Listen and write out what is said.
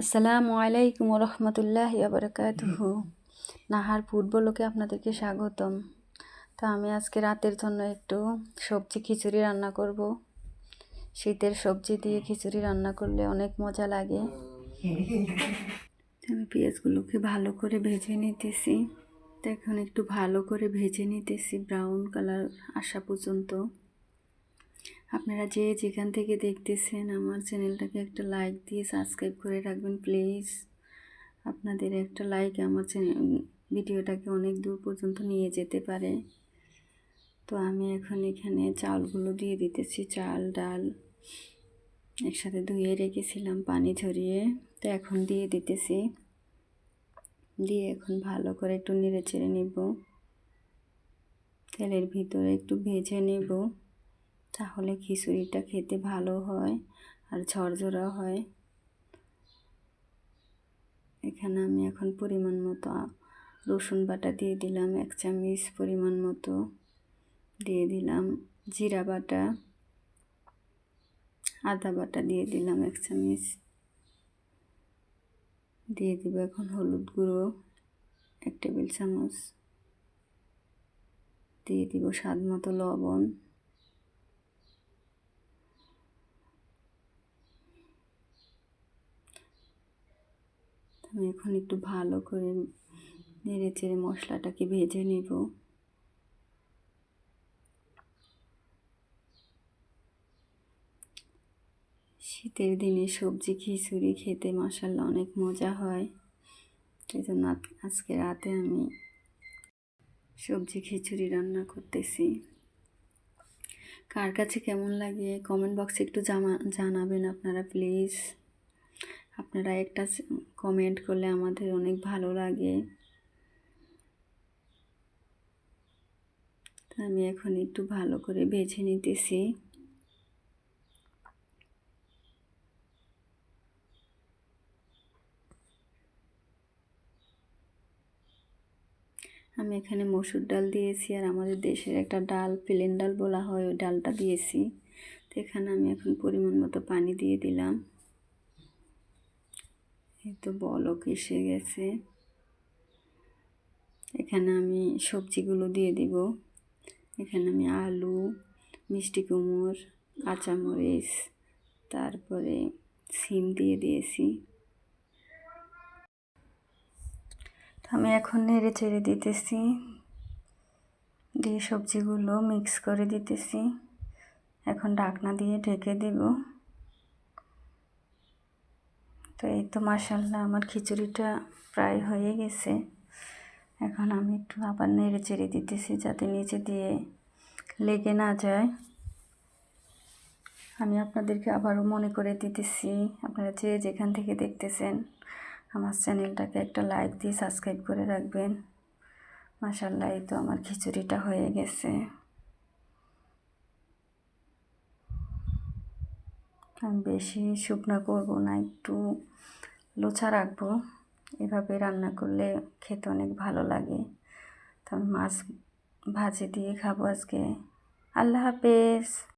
আসসালামু আলাইকুম রহমতুল্লাহ বারকাতুহ। নাহার ফুটবলকে আপনাদেরকে স্বাগতম। তো আমি আজকে রাতের জন্য একটু সবজি খিচুড়ি রান্না করব। শীতের সবজি দিয়ে খিচুড়ি রান্না করলে অনেক মজা লাগে। আমি পেঁয়াজগুলোকে ভালো করে ভেজে নিতেছি। তো এখন একটু ভালো করে ভেজে নিতেছি, ব্রাউন কালার আসা পর্যন্ত। আপনারা যে যেখান থেকে দেখতেছেন আমার চ্যানেলটাকে একটা লাইক দিয়ে সাবস্ক্রাইব করে রাখবেন প্লিজ আপনাদের একটা লাইক আমার চ্যানেল ভিডিওটাকে অনেক দূর পর্যন্ত নিয়ে যেতে পারে। তো আমি এখন এখানে চালগুলো দিয়ে দিতেছি, চাল, ডাল একসাথে ধুয়ে রেখেছিলাম পানি ঝরিয়ে। তো এখন দিয়ে দিতেছি। দিয়ে এখন ভালো করে একটু নেড়ে চেড়ে নিব। তেলের ভিতরে একটু ভেজে নেব। তাহলে খিচুড়িটা খেতে ভালো হয় আর ঝরঝরা হয়। এখানে আমি এখন পরিমাণ মতো রসুন বাটা দিয়ে দিলাম, এক চামচ পরিমাণ মতো দিয়ে দিলাম। জিরা বাটা, আদা বাটা দিয়ে দিলাম এক চামচ। দিয়ে দিব এখন হলুদ গুঁড়ো, এক টেবিল চামচ। দিয়ে দিব স্বাদ মতো লবণ। আমি এখন একটু ভালো করে নেড়ে চেড়ে মশলাটাকে ভেজে নেব। শীতের দিনে সবজি, খিচুড়ি খেতে মশাল্লা অনেক মজা হয়। সেই জন্য আজকে রাতে আমি সবজি, খিচুড়ি রান্না করতেছি। কার কাছে কেমন লাগে কমেন্ট বক্সে একটু জানাবেন আপনারা, প্লিজ। আপনারা একটা কমেন্ট করলে আমাদের অনেক ভালো লাগে। আমি এখন একটু ভালো করে বেছে নিতেছি। আমি এখানে মসুর ডাল দিয়েছি আর আমাদের দেশের একটা ডাল, প্লেন ডাল বলা হয়, ওই ডালটা দিয়েছি। তো এখানে আমি এখন পরিমাণ মতো পানি দিয়ে দিলাম। তো বলক এসে গেছে? এখানে আমি সবজিগুলো দিয়ে দিব। এখানে আমি আলু, মিষ্টি কুমড়, কাঁচামরিচ, তারপরে সিম দিয়ে দিয়েছি। আমি এখন নেড়ে চেড়ে দিতেছি। দিয়ে সবজিগুলো মিক্স করে দিতেছি। এখন ডাকনা দিয়ে ঢেকে দেব। তো এই তো মাসাল্লাহ আমার খিচুড়িটা প্রায় হয়ে গেছে। এখন আমি একটু আবার নেড়ে চেড়ে দিতেছি যাতে নিচে দিয়ে লেগে না যায়। আমি আপনাদেরকে আবারও মনে করে দিতেছি, আপনারা যে যেখান থেকে দেখতেছেন আমার চ্যানেলটাকে একটা লাইক দিয়ে সাবস্ক্রাইব করে রাখবেন। মাসাল্লাহ এই তো আমার খিচুড়িটা হয়ে গেছে আমি বেশি শুকনা করব না, একটু লোচা রাখব। এভাবে রান্না করলে খেতে অনেক ভালো লাগে। তো মাছ ভাজি দিয়ে খাব আজকে। আল্লাহ হাফেজ।